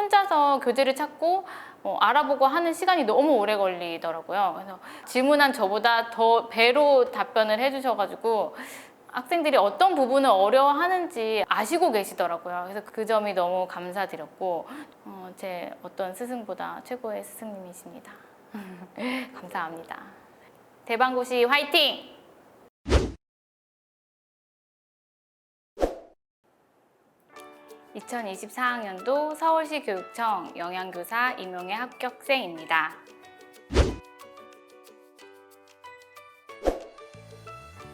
혼자서 교재를 찾고 어, 알아보고 하는 시간이 너무 오래 걸리더라고요. 그래서 질문한 저보다 더 배로 답변을 해주셔가지고 학생들이 어떤 부분을 어려워하는지 아시고 계시더라고요. 그래서 그 점이 너무 감사드렸고 어, 제 어떤 스승보다 최고의 스승님이십니다. 감사합니다. 대방고시 화이팅! (2024학년도) 서울시 교육청 영양교사 임용의 합격생입니다.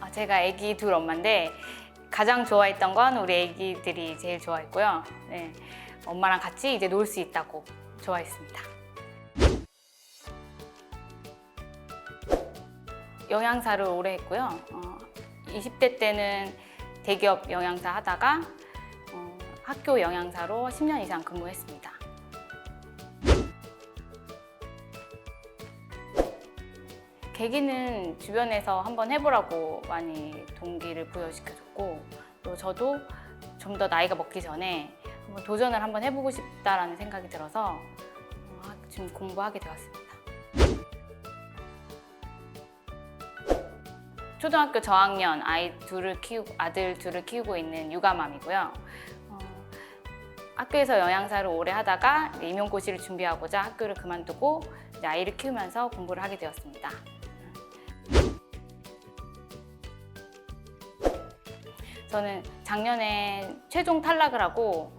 아, 제가 아기 둘 엄마인데 가장 좋아했던 건 우리 아기들이 제일 좋아했고요. 네, 엄마랑 같이 이제 놀 수 있다고 좋아했습니다. 영양사를 오래 했고요. 어, 20대 때는 대기업 영양사 하다가 어, 학교 영양사로 10년 이상 근무했습니다. 계기는 주변에서 한번 해보라고 많이 동기를 부여시켜줬고 또 저도 좀 더 나이가 먹기 전에 한번 도전을 한번 해보고 싶다라는 생각이 들어서 어, 지금 공부하게 되었습니다. 초등학교 저학년 아이 둘을 키우고 아들 둘을 키우고 있는 육아맘이고요. 어, 학교에서 영양사를 오래 하다가 임용고시를 준비하고자 학교를 그만두고 이제 아이를 키우면서 공부를 하게 되었습니다. 저는 작년에 최종 탈락을 하고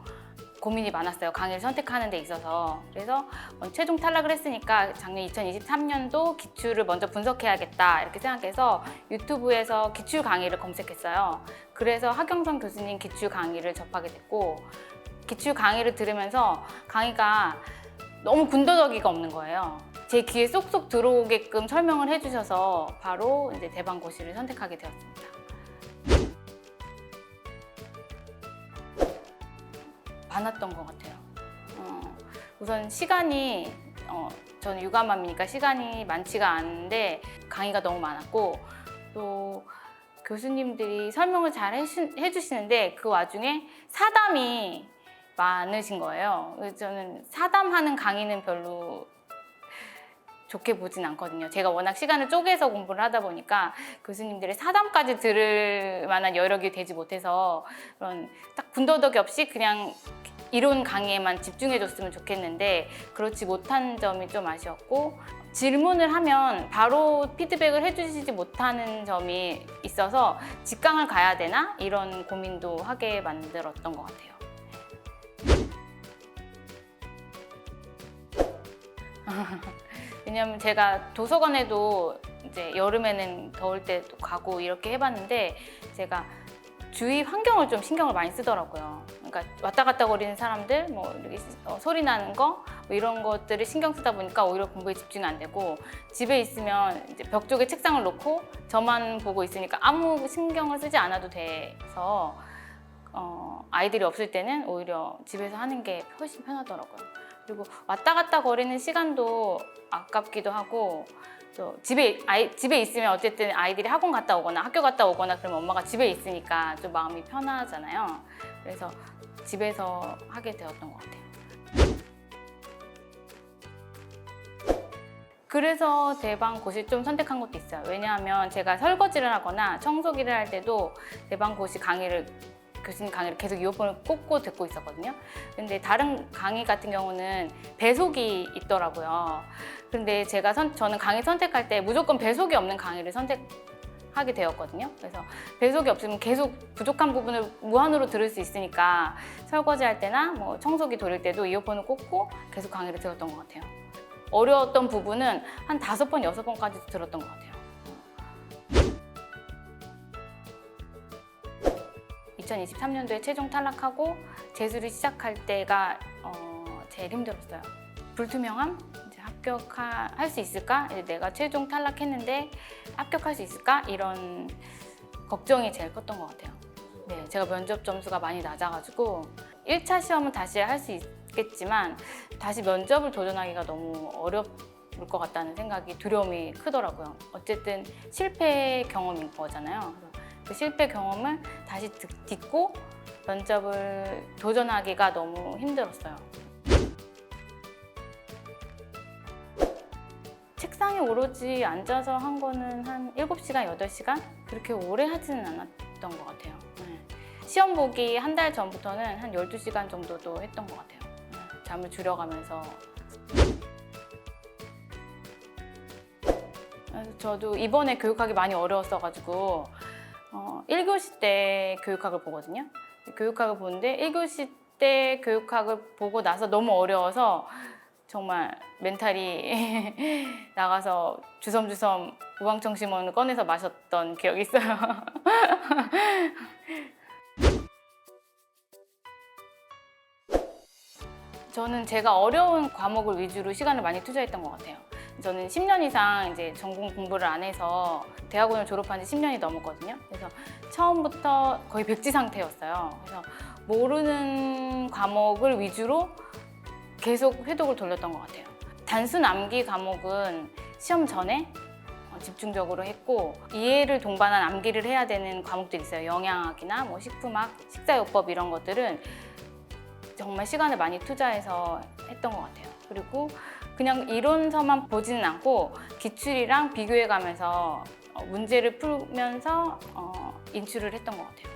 고민이 많았어요. 강의를 선택하는 데 있어서. 그래서 어, 최종 탈락을 했으니까 작년 2023년도 기출을 먼저 분석해야겠다 이렇게 생각해서 유튜브에서 기출 강의를 검색했어요. 그래서 하경선 교수님 기출 강의를 접하게 됐고 기출 강의를 들으면서 강의가 너무 군더더기가 없는 거예요. 제 귀에 쏙쏙 들어오게끔 설명을 해주셔서 바로 이제 대방고시를 선택하게 되었습니다. 많았던 것 같아요. 어, 우선 시간이 어, 저는 육아맘이니까 시간이 많지가 않은데 강의가 너무 많았고 또 교수님들이 설명을 잘 해주- 해주시는데 그 와중에 사담이 많으신 거예요. 저는 사담하는 강의는 별로 좋게 보진 않거든요. 제가 워낙 시간을 쪼개서 공부를 하다 보니까 교수님들의 사담까지 들을 만한 여력이 되지 못해서 그런 딱 군더더기 없이 그냥 이론 강의에만 집중해 줬으면 좋겠는데 그렇지 못한 점이 좀 아쉬웠고 질문을 하면 바로 피드백을 해주시지 못하는 점이 있어서 직강을 가야 되나 이런 고민도 하게 만들었던 것 같아요. 왜냐면 제가 도서관에도 이제 여름에는 더울 때도 가고 이렇게 해봤는데 제가 주위 환경을 좀 신경을 많이 쓰더라고요. 그러니까 왔다 갔다 거리는 사람들, 뭐 이렇게 어, 소리 나는 거 뭐 이런 것들을 신경 쓰다 보니까 오히려 공부에 집중이 안 되고 집에 있으면 이제 벽 쪽에 책상을 놓고 저만 보고 있으니까 아무 신경을 쓰지 않아도 돼서 어, 아이들이 없을 때는 오히려 집에서 하는 게 훨씬 편하더라고요. 그리고 왔다 갔다 거리는 시간도 아깝기도 하고 또 집에 아이 집에 있으면 어쨌든 아이들이 학원 갔다 오거나 학교 갔다 오거나 그러면 엄마가 집에 있으니까 좀 마음이 편하잖아요. 그래서 집에서 하게 되었던 것 같아요. 그래서 대방 고시 좀 선택한 것도 있어요. 왜냐하면 제가 설거지를 하거나 청소기를 할 때도 대방 고시 강의를 교수님 강의를 계속 이어폰을 꽂고 듣고 있었거든요. 근데 다른 강의 같은 경우는 배속이 있더라고요. 근데 제가 선, 저는 강의 선택할 때 무조건 배속이 없는 강의를 선택 하게 되었거든요. 그래서 배속이 없으면 계속 부족한 부분을 무한으로 들을 수 있으니까 설거지 할 때나 뭐 청소기 돌릴 때도 이어폰을 꽂고 계속 강의를 들었던 것 같아요. 어려웠던 부분은 한 다섯 번, 여섯 번까지 들었던 것 같아요. 2023년도에 최종 탈락하고 재수를 시작할 때가 어, 제일 힘들었어요. 불투명함, 이제 합격할 수 있을까? 이제 내가 최종 탈락했는데 합격할 수 있을까? 이런 걱정이 제일 컸던 것 같아요. 네, 제가 면접 점수가 많이 낮아가지고 1차 시험은 다시 할 수 있겠지만 다시 면접을 도전하기가 너무 어렵을 것 같다는 생각이 두려움이 크더라고요. 어쨌든 실패 경험인 거잖아요. 그 실패 경험을 다시 딛고 면접을 도전하기가 너무 힘들었어요. 책상에 오로지 앉아서 한 거는 한 7시간, 8시간? 그렇게 오래 하지는 않았던 것 같아요. 네. 시험 보기 한 달 전부터는 한 12시간 정도도 했던 것 같아요. 네. 잠을 줄여가면서. 저도 이번에 교육하기 많이 어려웠어가지고 어, 1교시 때 교육학을 보거든요. 교육학을 보는데 1교시 때 교육학을 보고 나서 너무 어려워서 정말 멘탈이 나가서 주섬주섬 우황청심원을 꺼내서 마셨던 기억이 있어요. 저는 제가 어려운 과목을 위주로 시간을 많이 투자했던 것 같아요. 저는 10년 이상 이제 전공 공부를 안 해서 대학원을 졸업한 지 10년이 넘었거든요. 그래서 처음부터 거의 백지 상태였어요. 그래서 모르는 과목을 위주로 계속 회독을 돌렸던 것 같아요. 단순 암기 과목은 시험 전에 어, 집중적으로 했고 이해를 동반한 암기를 해야 되는 과목들이 있어요. 영양학이나 뭐 식품학, 식사요법 이런 것들은 정말 시간을 많이 투자해서 했던 것 같아요. 그리고 그냥 이론서만 보지는 않고 기출이랑 비교해 가면서 어, 문제를 풀면서 어, 인출을 했던 것 같아요.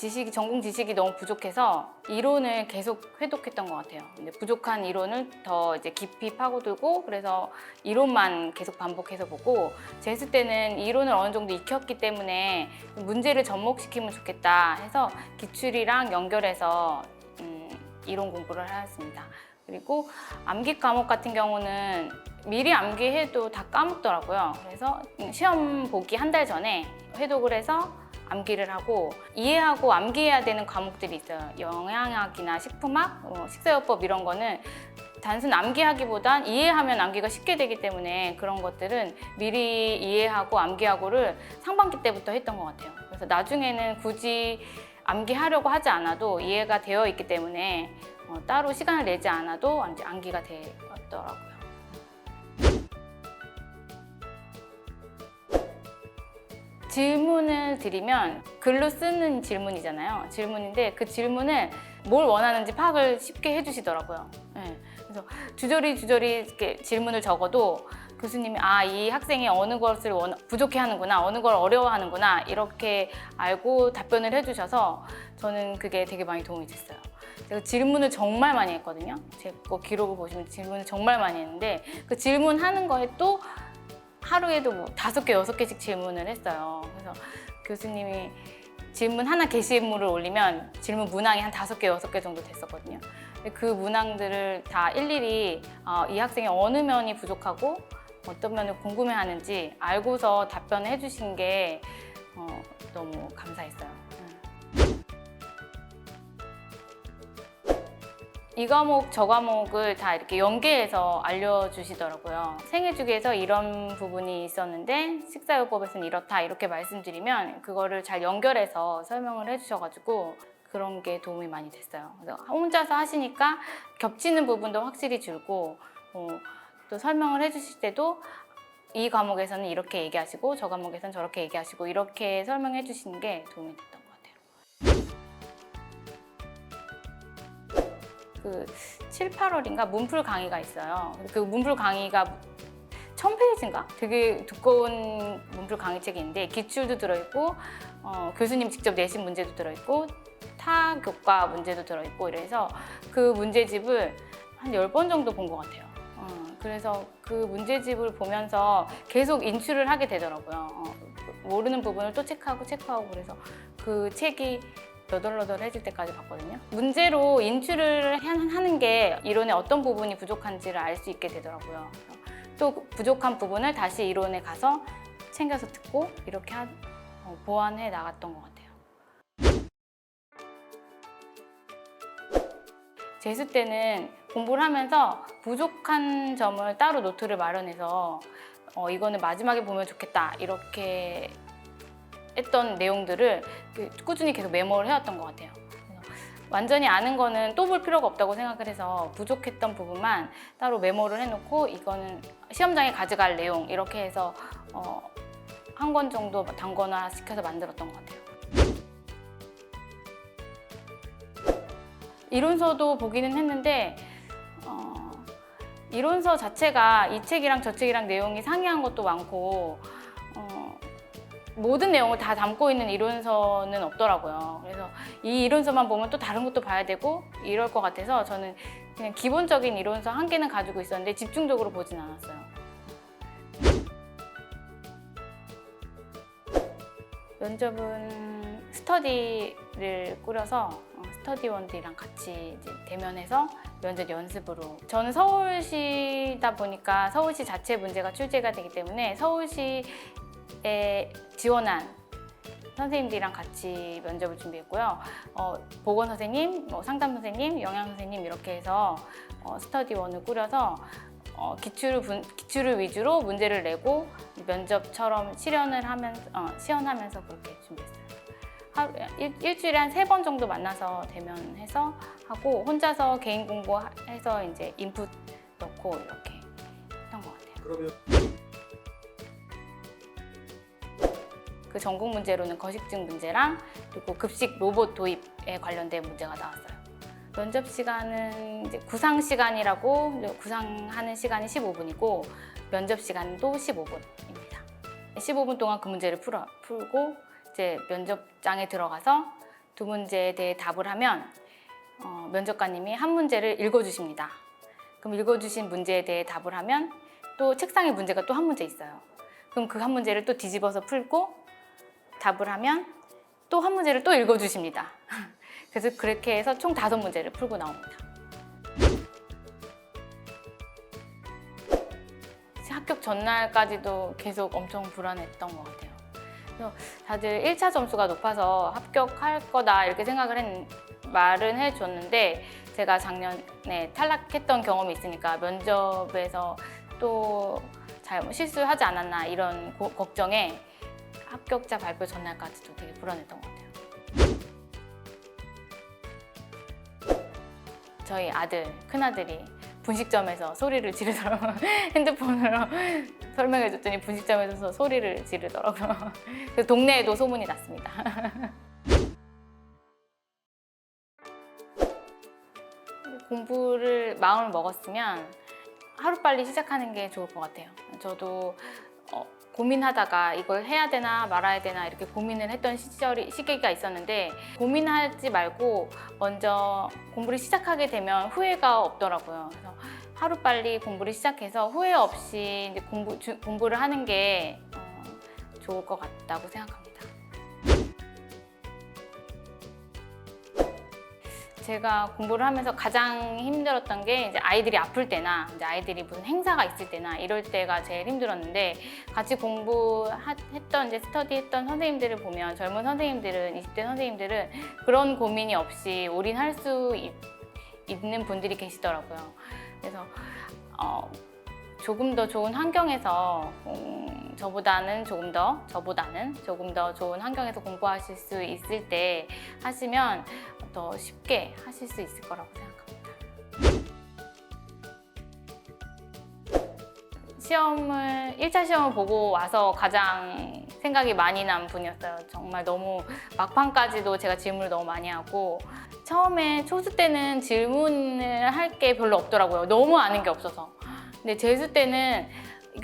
지식이 전공 지식이 너무 부족해서 이론을 계속 회독했던 것 같아요. 근데 부족한 이론을 더 이제 깊이 파고들고 그래서 이론만 계속 반복해서 보고 재수 때는 이론을 어느 정도 익혔기 때문에 문제를 접목시키면 좋겠다 해서 기출이랑 연결해서 음, 이론 공부를 하였습니다. 그리고 암기 과목 같은 경우는 미리 암기해도 다 까먹더라고요. 그래서 시험 보기 한 달 전에 회독을 해서 암기를 하고 이해하고 암기해야 되는 과목들이 있어요. 영양학이나 식품학, 어, 식사요법 이런 거는 단순 암기하기보단 이해하면 암기가 쉽게 되기 때문에 그런 것들은 미리 이해하고 암기하고를 상반기 때부터 했던 것 같아요. 그래서 나중에는 굳이 암기하려고 하지 않아도 이해가 되어 있기 때문에 어, 따로 시간을 내지 않아도 암기가 되었더라고요. 질문을 드리면 글로 쓰는 질문이잖아요. 질문인데 그 질문을 뭘 원하는지 파악을 쉽게 해주시더라고요. 네. 그래서 주저리 주저리 이렇게 질문을 적어도 교수님이 아 이 학생이 어느 것을 원, 부족해 하는구나 어느 걸 어려워하는구나 이렇게 알고 답변을 해주셔서 저는 그게 되게 많이 도움이 됐어요. 제가 질문을 정말 많이 했거든요. 제 거 기록을 보시면 질문을 정말 많이 했는데 그 질문하는 거에 또 하루에도 뭐 다섯 개 여섯 개씩 질문을 했어요. 그래서 교수님이 질문 하나 게시물을 올리면 질문 문항이 한 다섯 개 여섯 개 정도 됐었거든요. 그 문항들을 다 일일이 어, 이 학생이 어느 면이 부족하고 어떤 면을 궁금해하는지 알고서 답변을 해주신 게 어, 너무 감사했어요. 이 과목 저 과목을 다 이렇게 연계해서 알려주시더라고요. 생애 주기에서 이런 부분이 있었는데 식사요법에서는 이렇다 이렇게 말씀드리면 그거를 잘 연결해서 설명을 해주셔가지고 그런 게 도움이 많이 됐어요. 혼자서 하시니까 겹치는 부분도 확실히 줄고 어, 또 설명을 해주실 때도 이 과목에서는 이렇게 얘기하시고 저 과목에서는 저렇게 얘기하시고 이렇게 설명해 주시는 게 도움이 됐던 그 7, 8월인가 문풀 강의가 있어요. 그 문풀 강의가 1000페이지인가? 되게 두꺼운 문풀 강의책이 있는데 기출도 들어있고 어, 교수님 직접 내신 문제도 들어있고 타 교과 문제도 들어있고 이래서 그 문제집을 한 10번 정도 본 것 같아요. 어, 그래서 그 문제집을 보면서 계속 인출을 하게 되더라고요. 어, 모르는 부분을 또 체크하고 체크하고 그래서 그 책이 너덜너덜해질 때까지 봤거든요. 문제로 인출을 한- 하는 게 이론의 어떤 부분이 부족한지를 알 수 있게 되더라고요. 또 부족한 부분을 다시 이론에 가서 챙겨서 듣고 이렇게 하- 어, 보완해 나갔던 것 같아요. 재수 때는 공부를 하면서 부족한 점을 따로 노트를 마련해서 어, 이거는 마지막에 보면 좋겠다 이렇게 했던 내용들을 그 꾸준히 계속 메모를 해왔던 것 같아요. 완전히 아는 거는 또 볼 필요가 없다고 생각을 해서 부족했던 부분만 따로 메모를 해놓고 이거는 시험장에 가져갈 내용 이렇게 해서 어, 한 권 정도 단권화 시켜서 만들었던 것 같아요. 이론서도 보기는 했는데 어, 이론서 자체가 이 책이랑 저 책이랑 내용이 상이한 것도 많고 어, 모든 내용을 다 담고 있는 이론서는 없더라고요. 그래서 이 이론서만 보면 또 다른 것도 봐야 되고 이럴 것 같아서 저는 그냥 기본적인 이론서 한 개는 가지고 있었는데 집중적으로 보진 않았어요. 면접은 스터디를 꾸려서 어, 스터디원들이랑 같이 이제 대면해서 면접 연습으로 저는 서울시다 보니까 서울시 자체 문제가 출제가 되기 때문에 서울시 에 지원한 선생님들이랑 같이 면접을 준비했고요. 어, 보건 선생님, 뭐 상담 선생님, 영양 선생님 이렇게 해서 어, 스터디원을 꾸려서 어, 기출을, 분- 기출을 위주로 문제를 내고 면접처럼 실현을 하면서 어, 시연하면서 그렇게 준비했어요. 하루, 일, 일주일에 한 세 번 정도 만나서 대면해서 하고 혼자서 개인 공부해서 이제 인풋 넣고 이렇게 했던 것 같아요. 그러면 그 전공 문제로는 거식증 문제랑 그리고 급식 로봇 도입에 관련된 문제가 나왔어요. 면접 시간은 이제 구상 시간이라고 구상하는 시간이 15분이고 면접 시간도 15분입니다. 15분 동안 그 문제를 풀어, 풀고 이제 면접장에 들어가서 두 문제에 대해 답을 하면 어, 면접관님이 한 문제를 읽어주십니다. 그럼 읽어주신 문제에 대해 답을 하면 또 책상에 문제가 또 한 문제 있어요. 그럼 그 한 문제를 또 뒤집어서 풀고 답을 하면 또 한 문제를 또 읽어주십니다. 그래서 그렇게 해서 총 다섯 문제를 풀고 나옵니다. 합격 전날까지도 계속 엄청 불안했던 것 같아요. 그래서 다들 1차 점수가 높아서 합격할 거다 이렇게 생각을 했, 말은 해줬는데 제가 작년에 탈락했던 경험이 있으니까 면접에서 또 잘못 실수하지 않았나 이런 고- 걱정에 합격자 발표 전날까지도 되게 불안했던 것 같아요. 저희 아들, 큰아들이 분식점에서 소리를 지르더라고요. 핸드폰으로 설명해 줬더니 분식점에서 소리를 지르더라고요. 그래서 동네에도 소문이 났습니다. 공부를 마음을 먹었으면 하루빨리 시작하는 게 좋을 것 같아요. 저도 어, 고민하다가 이걸 해야 되나 말아야 되나 이렇게 고민을 했던 시절이 시기가 있었는데 고민하지 말고 먼저 공부를 시작하게 되면 후회가 없더라고요. 그래서 하루 빨리 공부를 시작해서 후회 없이 이제 공부 주- 공부를 하는 게 어, 좋을 것 같다고 생각합니다. 제가 공부를 하면서 가장 힘들었던 게 이제 아이들이 아플 때나 이제 아이들이 무슨 행사가 있을 때나 이럴 때가 제일 힘들었는데 같이 공부했던 이제 스터디했던 선생님들을 보면 젊은 선생님들은 20대 선생님들은 그런 고민이 없이 올인할 수 있, 있는 분들이 계시더라고요. 그래서 어, 조금 더 좋은 환경에서 음, 저보다는 조금 더 저보다는 조금 더 좋은 환경에서 공부하실 수 있을 때 하시면 더 쉽게 하실 수 있을 거라고 생각합니다. 시험을 1차 시험을 보고 와서 가장 생각이 많이 난 분이었어요. 정말 너무 막판까지도 제가 질문을 너무 많이 하고 처음에 초수 때는 질문을 할 게 별로 없더라고요. 너무 아는 게 없어서. 근데 재수 때는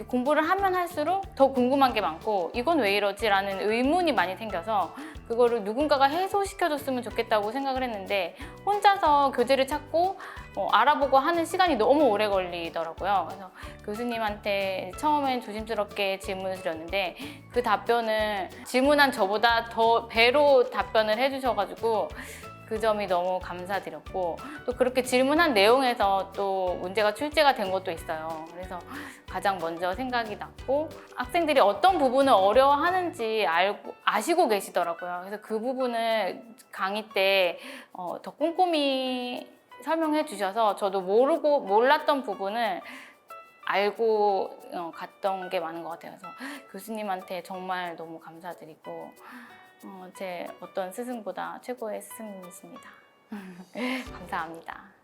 공부를 하면 할수록 더 궁금한 게 많고 이건 왜 이러지 라는 의문이 많이 생겨서 그거를 누군가가 해소시켜줬으면 좋겠다고 생각을 했는데 혼자서 교재를 찾고 어, 알아보고 하는 시간이 너무 오래 걸리더라고요. 그래서 교수님한테 처음엔 조심스럽게 질문을 드렸는데 그 답변을 질문한 저보다 더 배로 답변을 해주셔가지고 그 점이 너무 감사드렸고 또 그렇게 질문한 내용에서 또 문제가 출제가 된 것도 있어요. 그래서 가장 먼저 생각이 났고 학생들이 어떤 부분을 어려워하는지 알고 아시고 계시더라고요. 그래서 그 부분을 강의 때 어, 더 꼼꼼히 설명해 주셔서 저도 모르고 몰랐던 부분을 알고 어, 갔던 게 많은 것 같아요. 그래서 교수님한테 정말 너무 감사드리고 어, 제 어떤 스승보다 최고의 스승님이십니다. 감사합니다.